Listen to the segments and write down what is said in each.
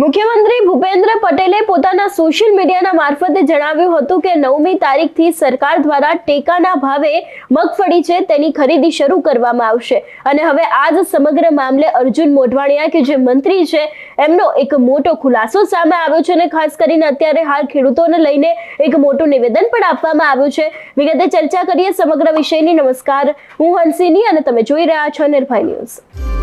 મુખ્યમંત્રી ભૂપેન્દ્ર પટેલે પોતાના સોશિયલ મીડિયાના મારફતે જણાવ્યું હતું કે નવમી તારીખથી સરકાર દ્વારા ટેકાના ભાવે મગફળી છે તેની ખરીદી શરૂ કરવામાં આવશે. અને હવે આજ સમગ્ર મામલે અર્જુન મોઢવાણિયા કે જે મંત્રી છે, એમનો એક મોટો ખુલાસો સામે આવ્યો છે અને ખાસ કરીને અત્યારે હાલ ખેડૂતોને લઈને એક મોટું નિવેદન પણ આપવામાં આવ્યું છે. વિગતે ચર્ચા કરીએ સમગ્ર વિષયની. નમસ્કાર. હું હંસિની અને તમે જોઈ રહ્યા છો નિર્ભય ન્યૂઝ.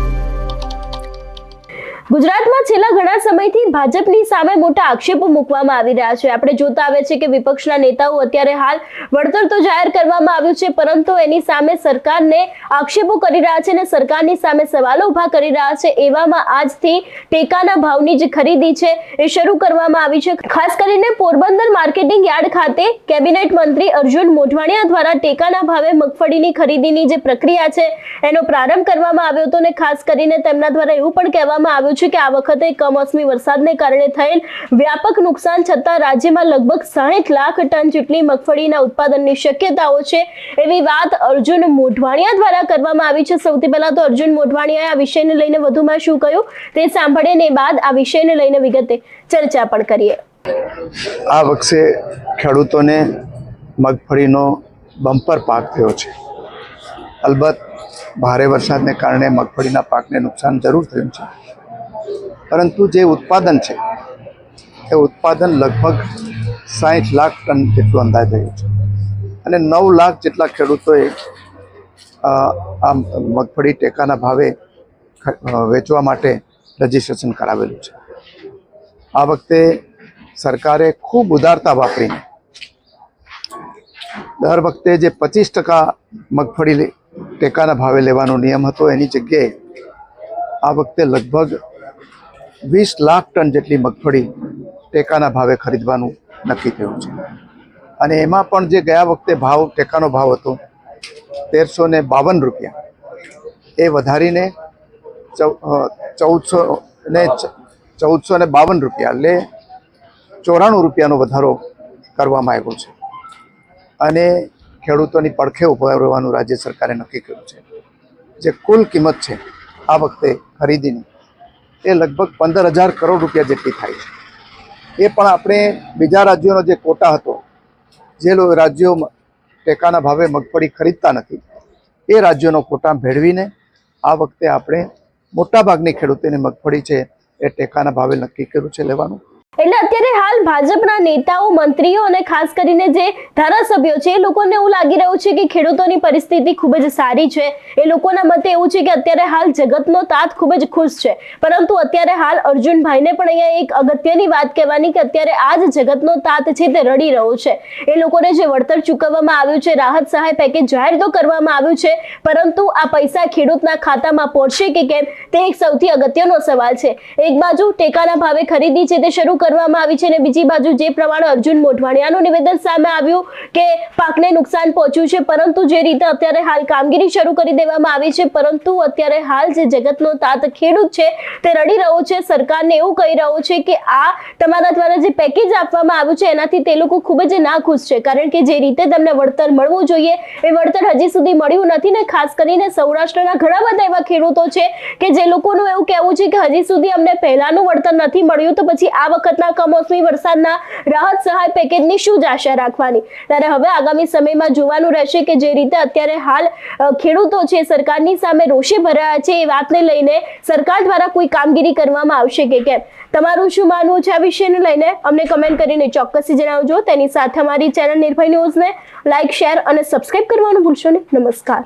ગુજરાતમાં છેલ્લા ઘણા સમયથી ભાજપની સામે મોટા આક્ષેપો મૂકવામાં આવી રહ્યા છે. આપણે જોતા આવે છે કે વિપક્ષના નેતાઓ અત્યારે હાલ વળતર તો જાહેર કરવામાં આવ્યું છે, પરંતુ એની સામે સરકારને આક્ષેપો કરી રહ્યા છે અને સરકારની સામે સવાલો ઊભા કરી રહ્યા છે. એવામાં આજથી ટેકાના ભાવની જે ખરીદી છે એ શરૂ કરવામાં આવી છે. ખાસ કરીને પોરબંદર માર્કેટિંગ યાર્ડ ખાતે કેબિનેટ મંત્રી અર્જુન મોઢવાણિયા દ્વારા ટેકાના ભાવે મગફળીની ખરીદીની જે પ્રક્રિયા છે એનો પ્રારંભ કરવામાં આવ્યો હતો અને ખાસ કરીને તેમના દ્વારા એવું પણ કહેવામાં આવ્યું છે કે આ વખતે કમોસમી વરસાદને કારણે થયેલ વ્યાપક નુકસાન છતાં રાજ્યમાં લગભગ સાહીઠ લાખ ટન જેટલી મગફળીના ઉત્પાદનની શક્યતાઓ છે એવી વાત અર્જુન મોઢવાણિયા દ્વારા કરવામાં આવી છે. સૌથી પહેલા તો અર્જુન મોઢવાણિયાએ આ વિષયને લઈને વધુમાં શું કહ્યું તે સાંભળીને બાદ આ વિષયને લઈને વિગતે ચર્ચા પણ કરીએ. આ વખતે ખેડૂતોને મગફળીનો બમ્પર પાક થયો છે. અલબત્ત ભારે વરસાદને કારણે મગફળીના પાકને નુકસાન જરૂર થયું છે. પરંતુ જે ઉત્પાદન છે, એ ઉત્પાદન લગભગ સાઠ લાખ ટન જેટલું અંદાજ રહ્યું છે. અને નવ લાખ જેટલા ખેડૂતોએ આ મગફળી ટેકાના ભાવે વેચવા માટે રજીસ્ટ્રેશન કરાવેલું છે. આ વખતે સરકારે ખૂબ ઉદારતા વાપરીને, દર વખતે જે પચીસ ટકા મગફળી ટેકાના ભાવે લેવાનો નિયમ હતો એની જગ્યાએ, આ વખતે લગભગ વીસ લાખ ટન જેટલી મગફળી ટેકાના ભાવે ખરીદવાનું નક્કી થયું છે. અને એમાં પણ જે ગયા વખતે ભાવ, ટેકાનો ભાવ હતો, તેરસો ને બાવન રૂપિયા, એ વધારીને ચૌદસો ને ચૌદસો ને બાવન રૂપિયા એટલે ચોરાણું રૂપિયાનો વધારો કરવામાં આવ્યો છે. અને ખેડૂતોની પડખે ઊભા રહેવાનું રાજ્ય સરકારે નક્કી કર્યું છે. જે કુલ કિંમત છે, આ વખતે ખરીદીની એ લગભગ પંદર હજાર કરોડ રૂપિયા જેટલી થાય છે. એ પણ આપણે બીજા રાજ્યોનો જે કોટા હતો, જે રાજ્યો ટેકાના ભાવે મગફળી ખરીદતા નથી, એ રાજ્યોનો કોટા ભેળવીને આ વખતે આપણે મોટાભાગની ખેડૂતોની મગફળી છે એ ટેકાના ભાવે નક્કી કર્યું છે લેવાનું. એટલે અત્યારે હાલ ભાજપના નેતાઓ, મંત્રીઓ અને ખાસ કરીને જે ધારાસભ્યો છે, એ લોકોને એવું લાગી રહ્યું છે કે ખેડૂતોની પરિસ્થિતિ ખૂબ જ સારી છે. એ લોકોના મતે એવું છે કે અત્યારે હાલ જગતનો તાત ખૂબ જ ખુશ છે. પરંતુ અત્યારે હાલ અર્જુનભાઈને પણ અહીંયા એક અગત્યની વાત કહેવાની કે અત્યારે આ જ જગતનો તાત છે તે રડી રહ્યો છે. એ લોકોને જે વળતર ચૂકવવામાં આવ્યું છે, રાહત સહાય પેકેજ જાહેર તો કરવામાં આવ્યું છે, પરંતુ આ પૈસા ખેડૂતના ખાતામાં પહોંચશે કે કેમ, તે એક સૌથી અગત્યનો સવાલ છે. એક બાજુ ટેકાના ભાવે ખરીદી છે તે શરૂ કરવામાં આવી છે અને બીજી બાજુ જે પ્રમાણે અર્જુન મોઢવાણિયાનું નિવેદન સામે આવ્યું કે પાકને નુકસાન પહોંચ્યું છે, પરંતુ જે રીતે અત્યારે હાલ કામગીરી શરૂ કરી દેવામાં આવી છે, પરંતુ અત્યારે હાલ જે જગતનો તાત ખેડૂત છે, તે રડી રહ્યો છે. સરકારને એવું કહી રહ્યો છે કે આ તમારા દ્વારા જે પેકેજ આપવામાં આવ્યું છે, એનાથી તે લોકો ખૂબ જ નાખુશ છે, કારણ કે જે રીતે તેમને વળતર મળવું જોઈએ, એ વળતર હજી સુધી મળ્યું નથી ને ખાસ કરીને સૌરાષ્ટ્રના ઘણા બધા એવા ખેડૂતો છે કે જે લોકોનું એવું કહેવું છે કે હજી સુધી અમને પહેલાનું વળતર નથી મળ્યું, તો પછી આ વખતના કમોસમી વરસાદના રાહત સહાય પેકેજની શું જ આશા રાખવાની. ત્યારે હવે આગામી સમયમાં જોવાનું રહેશે કે જે રીતે અત્યારે હાલ ખેડૂતો છે સરકારની સામે રોષે ભરાયા છે એ વાતને લઈને સરકાર દ્વારા કોઈ કામગીરી કરવામાં આવશે કે કેમ? તમારું શું માનવું છે આ વિષયને લઈને? અમને કમેન્ટ કરીને ચોક્કસથી જણાવજો. તેની સાથે અમારી ચેનલ નિર્ભય ન્યૂઝને લાઇક શેર અને સબસ્ક્રાઇબ કરવાનું ભૂલશો નહીં. નમસ્કાર.